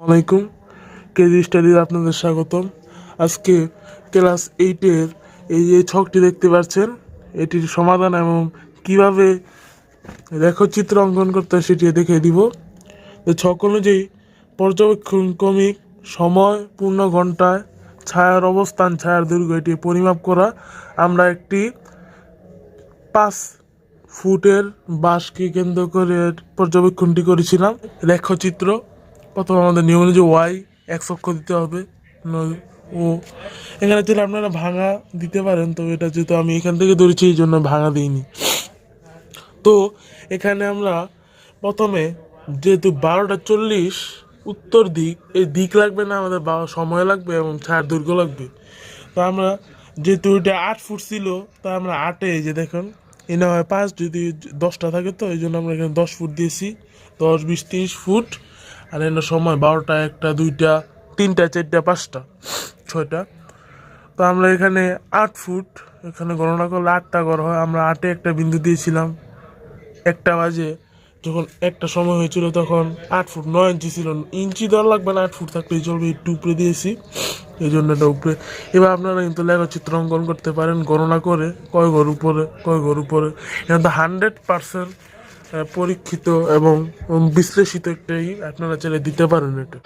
আসসালামাইকুম কেজি স্টাডিতে আপনাদের স্বাগতম। আজকে ক্লাস এইটের এই যে ছকটি দেখতে পাচ্ছেন, এটির সমাধান এবং কীভাবে রেখচিত্র অঙ্কন করতে হয় সেটি দেখে দিব। তো ছক অনুযায়ী পর্যবেক্ষণ ক্রমিক, সময়, পূর্ণ ঘন্টায়, ছায়ার অবস্থান, ছায়ার দৈর্ঘ্য, এটি পরিমাপ করা। আমরা একটি পাঁচ ফুটের বাঁশকে কেন্দ্র করে পর্যবেক্ষণটি করেছিলাম। রেখচিত্র প্রথম আমাদের নিয়ম অনুযায়ী ওয়াই এক অক্ষ দিতে হবে ও এখানে চাইলে আপনারা ভাঙা দিতে পারেন তো এটা যেহেতু আমি এখান থেকে ধরেছি, এই জন্য ভাঙা দিইনি। তো এখানে আমরা প্রথমে যেহেতু বারোটা চল্লিশ, উত্তর দিক, এই দিক লাগবে না, আমাদের সময় লাগবে এবং ছায়ার দৈর্ঘ্য লাগবে। তো আমরা যেহেতু এটা আট ফুট ছিল, তা আমরা আটে এই যে দেখুন এনে হয় পাঁচ, যদি দশটা থাকে তো, এই জন্য আমরা এখানে দশ ফুট দিয়েছি। দশ, বিশ, তিরিশ ফুট আর এনে সময় বারোটা, একটা, দুইটা, তিনটা, চারটা, পাঁচটা, ছয়টা। তো আমরা এখানে আট ফুট, এখানে গণনা করলে আটটা ঘর হয়। আমরা আটে একটা বিন্দু দিয়েছিলাম। একটা বাজে, যখন একটা সময় হয়েছিল তখন আট ফুট নয় ইঞ্চি ছিল। ইঞ্চি দেওয়ার লাগবে না, আট ফুট থাকলেই চলবে। একটু উপরে দিয়েছি, এই জন্য এটা উপরে। এবার আপনারা কিন্তু লেখচিত্র অঙ্কন করতে পারেন। গণনা করে, কয় ঘর উপরে, কয় ঘর উপরে। এটা তো হান্ড্রেড পার্সেন্ট পরীক্ষিত এবং বিশ্লেষিত একটাই আপনারা চাইলে দিতে পারেন এটা।